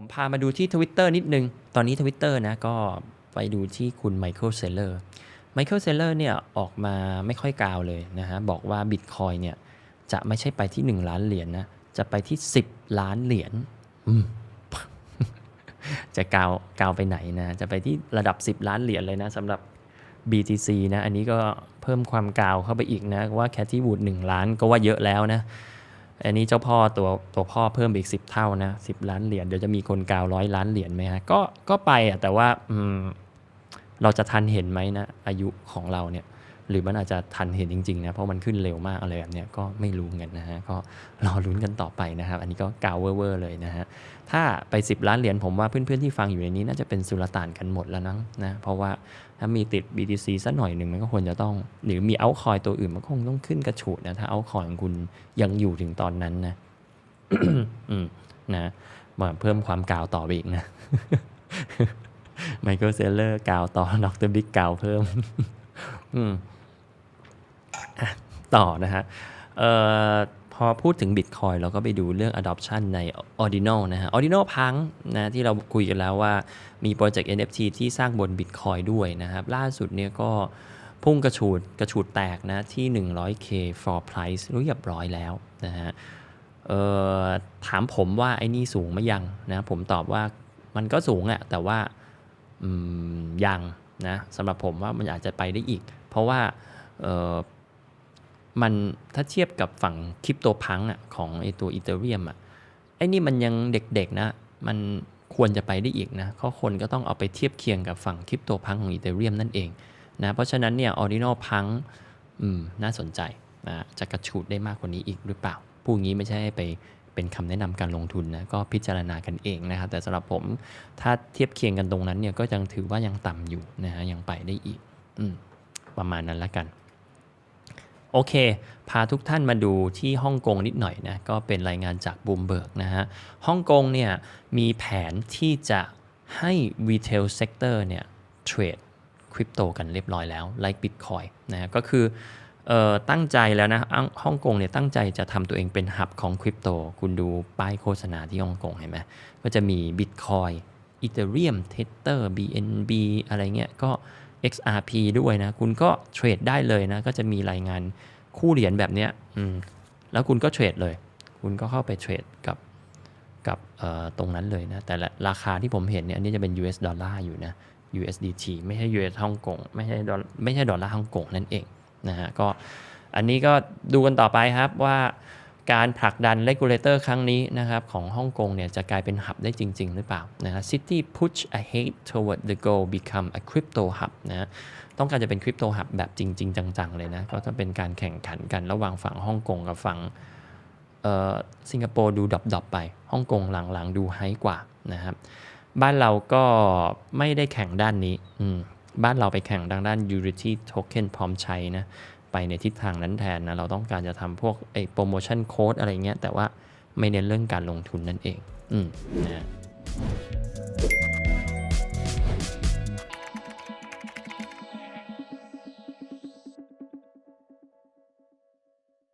ผมพามาดูที่ Twitter นิดนึง ตอนนี้ Twitter นะก็ไปดูที่คุณไมเคิลเซเลอร์ไมเคิลเซเลอร์เนี่ยออกมาไม่ค่อยกาวเลยนะฮะ บอกว่า Bitcoin เนี่ยจะไม่ใช่ไปที่ 1 ล้านเหรียญนะ จะไปที่ 10 ล้านเหรียญจะกาวกาวไปไหนนะ จะไปที่ระดับ 10 ล้านเหรียญเลยนะสำหรับ BTC นะ อันนี้ก็เพิ่มความกาวเข้าไปอีกนะ ว่าแคทที่วูด1ล้านก็ว่าเยอะแล้วนะ อันนี้เจ้าพ่อตัวตัวพ่อเพิ่มอีกสิบเท่านะสิบล้านเหรียญเดี๋ยวจะมีคนกาวร้อยล้านเหรียญไหมฮะก็ก็ไปอะแต่ว่าอืมเราจะทันเห็นไหมนะอายุของเราเนี่ย หรือมันอาจจะทันเห็นจริงๆนะเพราะมันขึ้นเร็วมากอะไรแบบนี้ก็ไม่รู้เงินนะฮะก็รอลุ้นกันต่อไปนะครับ อันนี้ก็กาวเวอร์เลยนะฮะถ้าไป 10 ล้านเหรียญผมว่าเพื่อนๆที่ฟังอยู่ในนี้น่าจะเป็นสุลต่านกันหมดแล้วนะนะเพราะว่าถ้ามีติด BTC สักหน่อยหนึ่งมันก็ควรจะต้อง หรือมีเอาคอยตัวอื่นมันก็คงต้องขึ้นกระฉูดนะถ้าเอาคอยของคุณยังอยู่ถึงตอนนั้นนะอืมนะมาเพิ่มความกาวต่อไปอีกนะไมเคิลเซเลอร์กาวต่อดรบิ๊กกาวเพิ่ม อืม ต่อนะฮะพอพูดถึง Bitcoin เราก็ไปดูเรื่อง adoption ใน Ordinal นะฮะ Ordinal พังนะที่เราคุยกันแล้วว่ามีโปรเจกต์ NFT ที่สร้างบน Bitcoin ด้วยนะครับ ล่าสุดเนี่ยก็พุ่งกระฉูดกระฉูดแตกนะที่ 100k for price รู้เรียบร้อยแล้วนะฮะถามผมว่าไอ้นี่สูงไหมยังนะผมตอบว่ามันก็สูงอะแต่ว่ายังนะสำหรับผมว่ามันอาจจะไปได้อีก เพราะว่า มันถ้าเทียบกับฝั่งคริปโตพังอะของไอตัวอีเทเรียมอะไอ้นี่มันยังเด็กๆนะ มันควรจะไปได้อีกนะเพราะคนก็ต้องเอาไปเทียบเคียงกับฝั่งคริปโตพังของอีเทเรียมนั่นเองนะเพราะฉะนั้นเนี่ยออริจินอลพังอืมน่าสนใจนะจะกระชูดได้มากกว่านี้อีกหรือเปล่าพูดงี้ไม่ใช่ไปเป็นคำแนะนำการลงทุนนะก็พิจารณากันเองนะครับแต่สำหรับผมถ้าเทียบเคียงกันตรงนั้นเนี่ยก็ยังถือว่ายังต่ำอยู่นะฮะยังไปได้อีกอประมาณนั้นละกัน โอเค พาทุกท่านมาดูที่ฮ่องกงนิดหน่อยนะ ก็เป็นรายงานจากบูมเบิร์กนะฮะ ฮ่องกงเนี่ยมีแผนที่จะให้ retail sector เนี่ยเทรดคริปโตกันเรียบร้อยแล้ว like Bitcoin นะฮะก็คืออตั้งใจแล้วนะอะฮ่องกงเนี่ยตั้งใจจะทำตัวเองเป็นหับของคริปโต คุณดูป้ายโฆษณาที่ฮ่องกงเห็นไหมก็จะมี Bitcoin Ethereum Tether BNB อะไรเงี้ยก็ XRP ด้วยนะ คุณก็เทรดได้เลยนะ ก็จะมีรายงานคู่เหรียญแบบเนี้ยอืมแล้วคุณก็เทรดเลย คุณก็เข้าไปเทรดกับกับตรงนั้นเลยนะ แต่ละราคาที่ผมเห็นเนี่ย อันนี้จะเป็น US ดอลลาร์อยู่นะ USDT ไม่ใช่ US ฮ่องกง ไม่ใช่ดอลไม่ใช่ดอลลาร์ฮ่องกงนั่นเองนะฮะ ก็อันนี้ก็ดูกันต่อไปครับว่า การผลักดัน regulator ครั้งนี้นะครับของฮ่องกงเนี่ยจะกลายเป็นหับได้จริง ๆ หรือเปล่านะฮะ City push ahead toward the goal become a crypto hub นะฮะต้องการจะเป็นคริปโตหับแบบจริง ๆ จัง ๆ เลยนะ ก็จะเป็นการแข่งขันกันระหว่างฝั่งฮ่องกงกับฝั่งสิงคโปร์ดูดรอปๆไปฮ่องกงหลัง ๆ ดูไฮกว่านะครับบ้านเราก็ไม่ได้แข่งด้านนี้ บ้านเราไปแข่งทางด้าน Unity Token พร้อมใช้นะ ไปในทิศทางนั้นแทนนะ เราต้องการจะทำพวกไอ้โปรโมชั่นโค้ดอะไรเงี้ย แต่ว่าไม่เน้นเรื่องการลงทุนนั่นเอง อืมนะฮะ